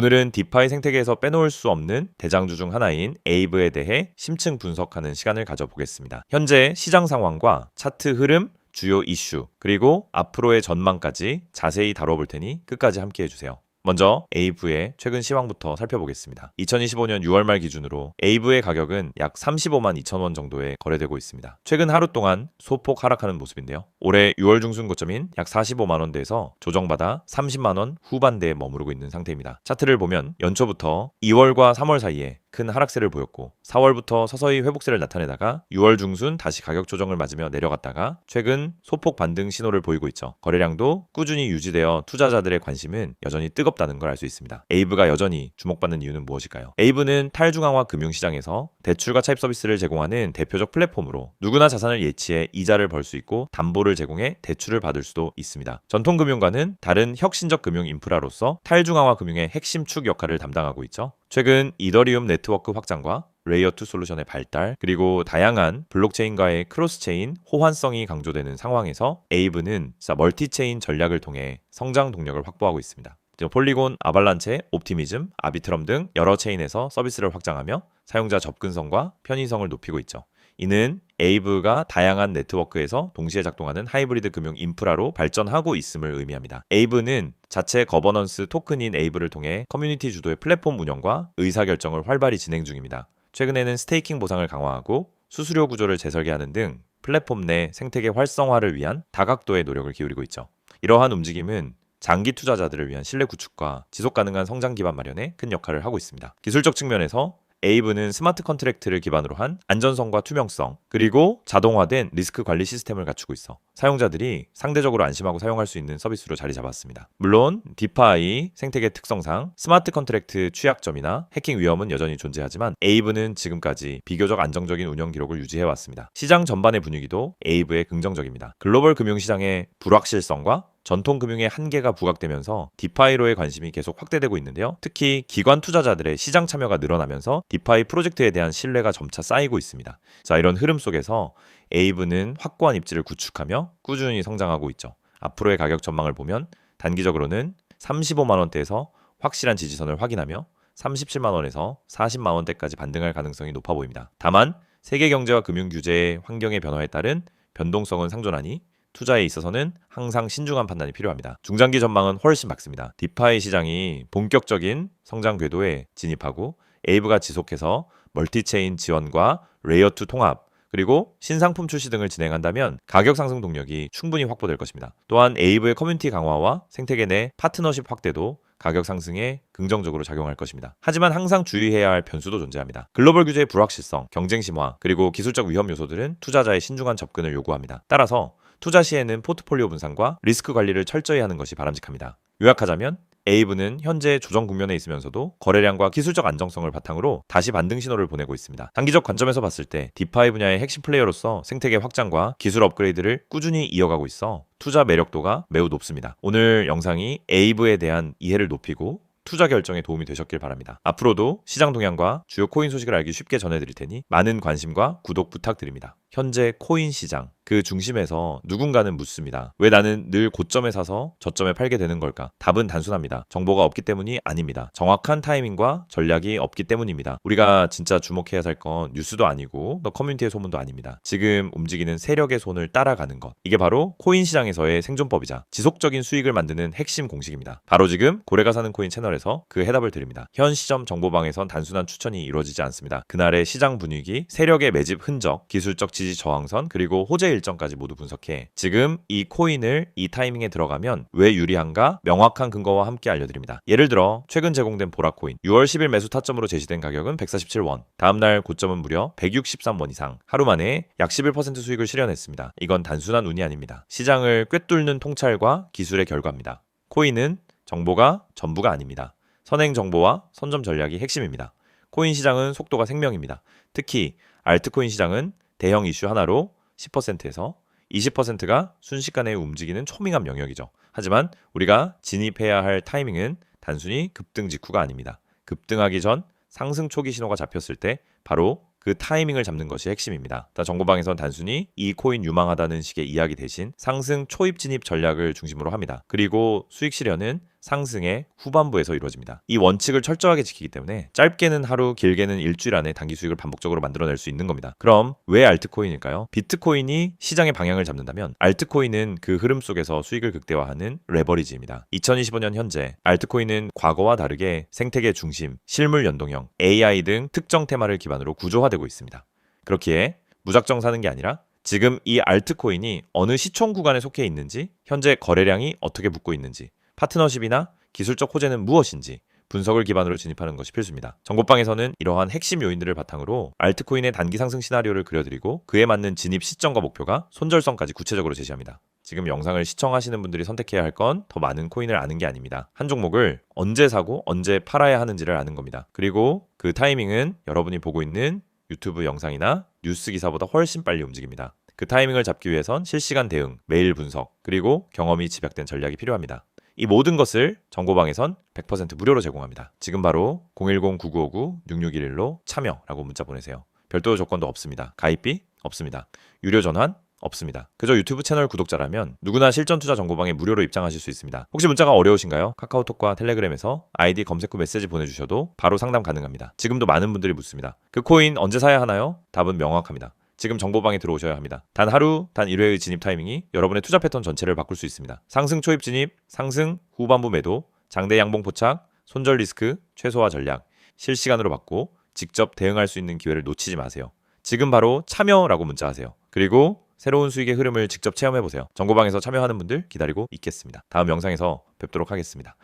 오늘은 디파이 생태계에서 빼놓을 수 없는 대장주 중 하나인 에이브에 대해 심층 분석하는 시간을 가져보겠습니다. 현재 시장 상황과 차트 흐름, 주요 이슈, 그리고 앞으로의 전망까지 자세히 다뤄볼 테니 끝까지 함께 해주세요. 먼저 에이브의 최근 시황부터 살펴보겠습니다. 2025년 6월 말 기준으로 에이브의 가격은 약 35만 2천 원 정도에 거래되고 있습니다. 최근 하루 동안 소폭 하락하는 모습인데요. 올해 6월 중순 고점인 약 45만 원대에서 조정받아 30만 원 후반대에 머무르고 있는 상태입니다. 차트를 보면 연초부터 2월과 3월 사이에 큰 하락세를 보였고 4월부터 서서히 회복세를 나타내다가 6월 중순 다시 가격 조정을 맞으며 내려갔다가 최근 소폭 반등 신호를 보이고 있죠. 거래량도 꾸준히 유지되어 투자자들의 관심은 여전히 뜨겁다는 걸 알 수 있습니다. 에이브가 여전히 주목받는 이유는 무엇일까요? 에이브는 탈중앙화 금융시장에서 대출과 차입 서비스를 제공하는 대표적 플랫폼으로 누구나 자산을 예치해 이자를 벌 수 있고 담보를 제공해 대출을 받을 수도 있습니다. 전통 금융과는 다른 혁신적 금융 인프라로서 탈중앙화 금융의 핵심 축 역할을 담당하고 있죠. 최근 이더리움 네트워크 확장과 레이어2 솔루션의 발달, 그리고 다양한 블록체인과의 크로스체인 호환성이 강조되는 상황에서 에이브는 멀티체인 전략을 통해 성장 동력을 확보하고 있습니다. 폴리곤, 아발란체, 옵티미즘, 아비트럼 등 여러 체인에서 서비스를 확장하며 사용자 접근성과 편의성을 높이고 있죠. 이는 에이브가 다양한 네트워크에서 동시에 작동하는 하이브리드 금융 인프라로 발전하고 있음을 의미합니다. 에이브는 자체 거버넌스 토큰인 에이브를 통해 커뮤니티 주도의 플랫폼 운영과 의사결정을 활발히 진행 중입니다. 최근에는 스테이킹 보상을 강화하고 수수료 구조를 재설계하는 등 플랫폼 내 생태계 활성화를 위한 다각도의 노력을 기울이고 있죠. 이러한 움직임은 장기 투자자들을 위한 신뢰 구축과 지속 가능한 성장 기반 마련에 큰 역할을 하고 있습니다. 기술적 측면에서 에이브는 스마트 컨트랙트를 기반으로 한 안전성과 투명성, 그리고 자동화된 리스크 관리 시스템을 갖추고 있어 사용자들이 상대적으로 안심하고 사용할 수 있는 서비스로 자리 잡았습니다. 물론 디파이 생태계 특성상 스마트 컨트랙트 취약점이나 해킹 위험은 여전히 존재하지만 에이브는 지금까지 비교적 안정적인 운영 기록을 유지해 왔습니다. 시장 전반의 분위기도 에이브의 긍정적입니다. 글로벌 금융 시장의 불확실성과 전통 금융의 한계가 부각되면서 디파이로의 관심이 계속 확대되고 있는데요. 특히 기관 투자자들의 시장 참여가 늘어나면서 디파이 프로젝트에 대한 신뢰가 점차 쌓이고 있습니다. 자, 이런 흐름 속에서 에이브는 확고한 입지를 구축하며 꾸준히 성장하고 있죠. 앞으로의 가격 전망을 보면 단기적으로는 35만 원대에서 확실한 지지선을 확인하며 37만 원에서 40만 원대까지 반등할 가능성이 높아 보입니다. 다만 세계 경제와 금융 규제의 환경의 변화에 따른 변동성은 상존하니 투자에 있어서는 항상 신중한 판단이 필요합니다. 중장기 전망은 훨씬 밝습니다. 디파이 시장이 본격적인 성장 궤도에 진입하고 에이브가 지속해서 멀티체인 지원과 레이어2 통합, 그리고 신상품 출시 등을 진행한다면 가격 상승 동력이 충분히 확보될 것입니다. 또한 에이브의 커뮤니티 강화와 생태계 내 파트너십 확대도 가격 상승에 긍정적으로 작용할 것입니다. 하지만 항상 주의해야 할 변수도 존재합니다. 글로벌 규제의 불확실성, 경쟁 심화, 그리고 기술적 위험 요소들은 투자자의 신중한 접근을 요구합니다. 따라서 투자 시에는 포트폴리오 분산과 리스크 관리를 철저히 하는 것이 바람직합니다. 요약하자면 에이브는 현재 조정 국면에 있으면서도 거래량과 기술적 안정성을 바탕으로 다시 반등 신호를 보내고 있습니다. 단기적 관점에서 봤을 때 디파이 분야의 핵심 플레이어로서 생태계 확장과 기술 업그레이드를 꾸준히 이어가고 있어 투자 매력도가 매우 높습니다. 오늘 영상이 에이브에 대한 이해를 높이고 투자 결정에 도움이 되셨길 바랍니다. 앞으로도 시장 동향과 주요 코인 소식을 알기 쉽게 전해드릴 테니 많은 관심과 구독 부탁드립니다. 현재 코인 시장 그 중심에서 누군가는 묻습니다. 왜 나는 늘 고점에 사서 저점에 팔게 되는 걸까? 답은 단순합니다. 정보가 없기 때문이 아닙니다. 정확한 타이밍과 전략이 없기 때문입니다. 우리가 진짜 주목해야 할 건 뉴스도 아니고 너 커뮤니티의 소문도 아닙니다. 지금 움직이는 세력의 손을 따라가는 것. 이게 바로 코인 시장에서의 생존법이자 지속적인 수익을 만드는 핵심 공식입니다. 바로 지금 고래가 사는 코인 채널에서 그 해답을 드립니다. 현 시점 정보방에선 단순한 추천이 이루어지지 않습니다. 그날의 시장 분위기, 세력의 매집 흔적, 기술적 지지 저항선, 그리고 호재 일정까지 모두 분석해 지금 이 코인을 이 타이밍에 들어가면 왜 유리한가 명확한 근거와 함께 알려드립니다. 예를 들어 최근 제공된 보라 코인 6월 10일 매수 타점으로 제시된 가격은 147원, 다음날 고점은 무려 163원 이상 하루 만에 약 11% 수익을 실현했습니다. 이건 단순한 운이 아닙니다. 시장을 꿰뚫는 통찰과 기술의 결과입니다. 코인은 정보가 전부가 아닙니다. 선행 정보와 선점 전략이 핵심입니다. 코인 시장은 속도가 생명입니다. 특히 알트코인 시장은 대형 이슈 하나로 10%에서 20%가 순식간에 움직이는 초밍한 영역이죠. 하지만 우리가 진입해야 할 타이밍은 단순히 급등 직후가 아닙니다. 급등하기 전 상승 초기 신호가 잡혔을 때 바로 그 타이밍을 잡는 것이 핵심입니다. 정보방에선 단순히 이 코인 유망하다는 식의 이야기 대신 상승 초입 진입 전략을 중심으로 합니다. 그리고 수익 실현은 상승의 후반부에서 이루어집니다. 이 원칙을 철저하게 지키기 때문에 짧게는 하루, 길게는 일주일 안에 단기 수익을 반복적으로 만들어낼 수 있는 겁니다. 그럼 왜 알트코인일까요? 비트코인이 시장의 방향을 잡는다면 알트코인은 그 흐름 속에서 수익을 극대화하는 레버리지입니다. 2025년 현재 알트코인은 과거와 다르게 생태계 중심, 실물 연동형, AI 등 특정 테마를 기반으로 구조화되고 있습니다. 그렇기에 무작정 사는 게 아니라 지금 이 알트코인이 어느 시총 구간에 속해 있는지, 현재 거래량이 어떻게 붙고 있는지, 파트너십이나 기술적 호재는 무엇인지 분석을 기반으로 진입하는 것이 필수입니다. 정보방에서는 이러한 핵심 요인들을 바탕으로 알트코인의 단기 상승 시나리오를 그려드리고 그에 맞는 진입 시점과 목표가 손절성까지 구체적으로 제시합니다. 지금 영상을 시청하시는 분들이 선택해야 할 건 더 많은 코인을 아는 게 아닙니다. 한 종목을 언제 사고 언제 팔아야 하는지를 아는 겁니다. 그리고 그 타이밍은 여러분이 보고 있는 유튜브 영상이나 뉴스 기사보다 훨씬 빨리 움직입니다. 그 타이밍을 잡기 위해선 실시간 대응, 메일 분석, 그리고 경험이 집약된 전략이 필요합니다. 이 모든 것을 정보방에선 100% 무료로 제공합니다. 지금 바로 010-9959-6611로 참여라고 문자 보내세요. 별도 조건도 없습니다. 가입비 없습니다. 유료 전환 없습니다. 그저 유튜브 채널 구독자라면 누구나 실전 투자 정보방에 무료로 입장하실 수 있습니다. 혹시 문자가 어려우신가요? 카카오톡과 텔레그램에서 아이디 검색 후 메시지 보내주셔도 바로 상담 가능합니다. 지금도 많은 분들이 묻습니다. 그 코인 언제 사야 하나요? 답은 명확합니다. 지금 정보방에 들어오셔야 합니다. 단 하루, 단 1회의 진입 타이밍이 여러분의 투자 패턴 전체를 바꿀 수 있습니다. 상승 초입 진입, 상승 후반부 매도, 장대 양봉 포착, 손절 리스크, 최소화 전략, 실시간으로 받고 직접 대응할 수 있는 기회를 놓치지 마세요. 지금 바로 참여라고 문자하세요. 그리고 새로운 수익의 흐름을 직접 체험해 보세요. 정보방에서 참여하는 분들 기다리고 있겠습니다. 다음 영상에서 뵙도록 하겠습니다.